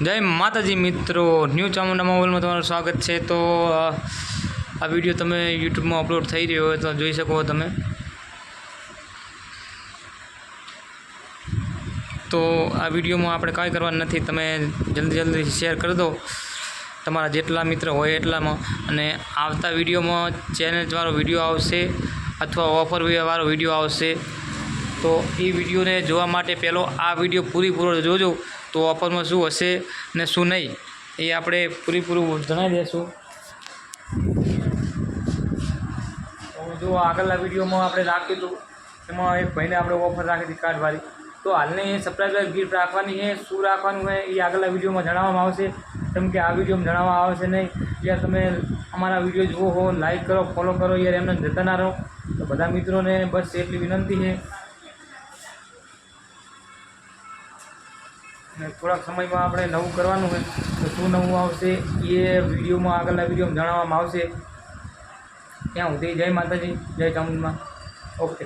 જય માતાજી મિત્રો, ન્યૂ ચામુંડા મોબાઈલમાં તમારું સ્વાગત છે. તો આ વીડિયો તમે યુટ્યુબમાં અપલોડ થઈ રહ્યો હોય તો જોઈ શકો તમે. તો, આ વિડીયોમાં આપણે કાંઈ કરવાનું નથી. તમે જલ્દી જલ્દી શેર કરી દો. તમારા જેટલા મિત્ર હોય એટલામાં. અને આવતા વિડીયોમાં ચેલેન્જવાળો વીડિયો આવશે અથવા ઓફરવેવાળો વીડિયો આવશે. તો, એ વિડીયોને જોવા માટે પહેલો આ વીડિયો પૂરીપૂરો જોજો. તો ઓફરમાં શું હશે ને શું નહીં, એ આપણે પૂરેપૂરું જણાવી દઈશું જો આગળના વિડીયોમાં આપણે હતું એમાં એક ભાઈને આપણે ઓફર રાખી હતી કાર્ડવાળી. તો હાલની સબસ્ક્રાઈબર ગિફ્ટ રાખવાની છે, શું રાખવાનું છે, એ આગળના વિડીયોમાં જણાવવામાં આવશે. કેમ કે આ વિડીયોમાં જણાવવામાં આવશે નહીં. યાર તમે અમારા વીડિયો જુઓ હો લાઈક કરો ફોલો કરો, યાર એમને જતા ના રહો. તો બધા મિત્રોને બસ એટલી વિનંતી છે. થોડાક સમયમાં આપણે નવું કરવાનું હોય તો શું નવું આવશે એ વિડીયોમાં આગળના વિડીયોમાં જણાવવામાં આવશે. ત્યાં સુધી જય માતાજી, જય ચામુંડમાં. ઓકે.